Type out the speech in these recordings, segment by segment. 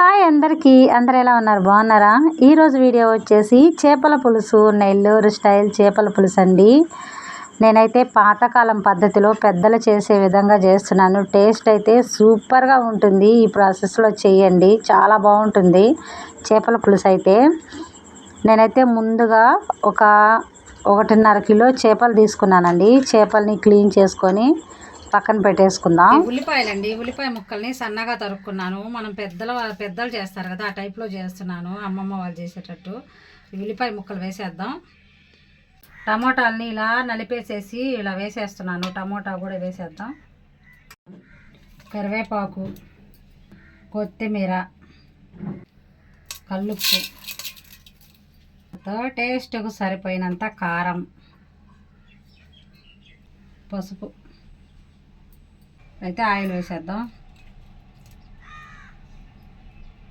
Hi అందరికీ. అందరు ఎలా ఉన్నారు? బాగున్నారా? ఈరోజు వీడియో వచ్చేసి చేపల పులుసు నెల్లూరు స్టైల్ చేపల పులుసు అండి. నేనైతే పాతకాలం పద్ధతిలో పెద్దలు చేసే విధంగా చేస్తున్నాను. టేస్ట్ అయితే సూపర్గా ఉంటుంది. ఈ ప్రాసెస్లో చేయండి. చాలా బాగుంటుంది చేపల పులుసు అయితే. నేనైతే ముందుగా ఒక ఒకటిన్నర కిలో చేపలు తీసుకున్నానండి. చేపల్ని క్లీన్ చేసుకొని పక్కన పెట్టేసుకుందాం. ఉల్లిపాయలండి ఉల్లిపాయ ముక్కల్ని సన్నగా తరుక్కున్నాను. మనం పెద్దల పెద్దలు చేస్తారు కదా ఆ టైప్లో చేస్తున్నాను. అమ్మమ్మ వాళ్ళు చేసేటట్టు. ఉల్లిపాయ ముక్కలు వేసేద్దాం. టమోటాలని ఇలా నలిపేసేసి ఇలా వేసేస్తున్నాను. టమోటా కూడా వేసేద్దాం. కరివేపాకు కొత్తిమీర కల్లుప్పు. టేస్ట్కు సరిపోయినంత కారం పసుపు. అయితే ఆయిల్ వేసేద్దాం.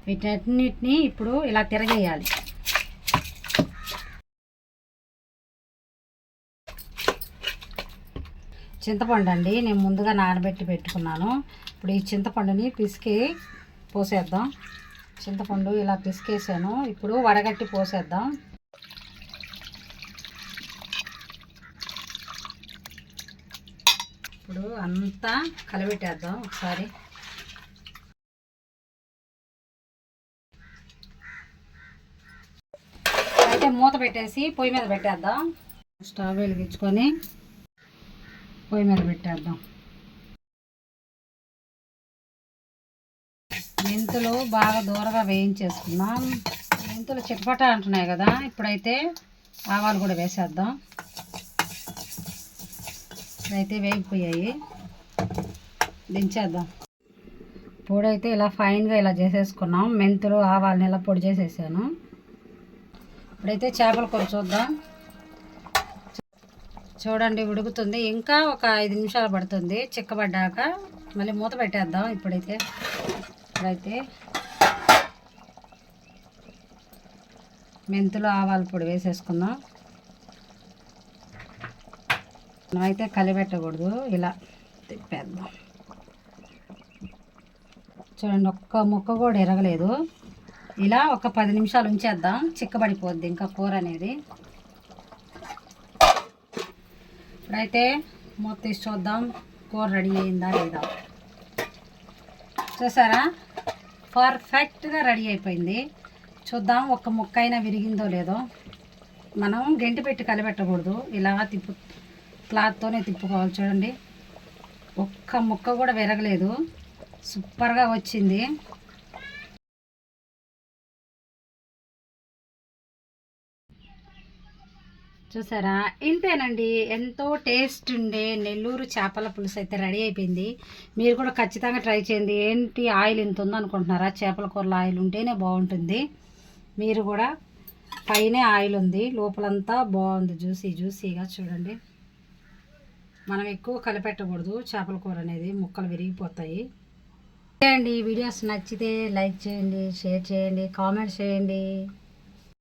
వీటన్నిటిని ఇప్పుడు ఇలా తిరగేయాలి. చింతపండు అండి నేను ముందుగా నానబెట్టి పెట్టుకున్నాను. ఇప్పుడు ఈ చింతపండుని పిసికి పోసేద్దాం. చింతపండు ఇలా పిసికేసాను. ఇప్పుడు వడగట్టి పోసేద్దాం. ఇప్పుడు అంతా కలబెట్టేద్దాం ఒకసారి. అయితే మూత పెట్టేసి పొయ్యి మీద పెట్టేద్దాం. స్టవ్ వెలిగించుకొని పొయ్యి మీద పెట్టేద్దాం. మెంతులు బాగా దూరగా వేయించేసుకున్నాం మెంతులు చిటపట అంటున్నాయి కదా ఇప్పుడైతే ఆవాలు కూడా వేసేద్దాం. అయితే వేగిపోయాయి. దించేద్దాం. పొడి అయితే ఇలా ఫైన్గా ఇలా చేసేసుకున్నాం. మెంతులు ఆవాలని ఇలా పొడి చేసేసాను. ఇప్పుడైతే చేపల కూర చూద్దాం. చూడండి ఉడుకుతుంది. ఇంకా ఒక ఐదు నిమిషాలు పడుతుంది. చిక్కబడ్డాక మళ్ళీ మూత పెట్టేద్దాం ఇప్పుడైతే. ఇప్పుడైతే మెంతులు ఆవాల పొడి వేసేసుకుందాం. మనమైతే కలిపెట్టకూడదు. ఇలా తిప్పేద్దాం. చూడండి ఒక్క ముక్క కూడా ఎరగలేదు. ఇలా ఒక పది నిమిషాలు ఉంచేద్దాం. చిక్కబడిపోద్ది ఇంకా కూర అనేది. ఇప్పుడైతే మూత తీసి చూద్దాం కూర రెడీ అయిందా లేదా. చూసారా? పర్ఫెక్ట్గా రెడీ అయిపోయింది. చూద్దాం ఒక్క ముక్క అయినా విరిగిందో లేదో. మనం గంటి పెట్టి కలిపెట్టకూడదు. ఇలా తిప్పు క్లాత్తోనే తిప్పుకోవాలి చూడండి. ఒక్క ముక్క కూడా విరగలేదు. సూపర్గా వచ్చింది. చూసారా? ఇంతేనండి. ఎంతో టేస్ట్ ఉండే నెల్లూరు చేపల పులుసు అయితే రెడీ అయిపోయింది. మీరు కూడా ఖచ్చితంగా ట్రై చేయండి. ఏంటి ఆయిల్ ఇంత ఉందనుకుంటున్నారా చేపల కూరలో ఆయిల్ ఉంటేనే బాగుంటుంది. మీరు కూడా పైన ఆయిల్ ఉంది. లోపలంతా బాగుంది. జ్యూసీ జ్యూసీగా చూడండి. మనం ఎక్కువ కలిపెట్టకూడదు చేపల కూర అనేది ముక్కలు విరిగిపోతాయి. అండి. వీడియోస్ నచ్చితే లైక్ చేయండి షేర్ చేయండి కామెంట్ చేయండి.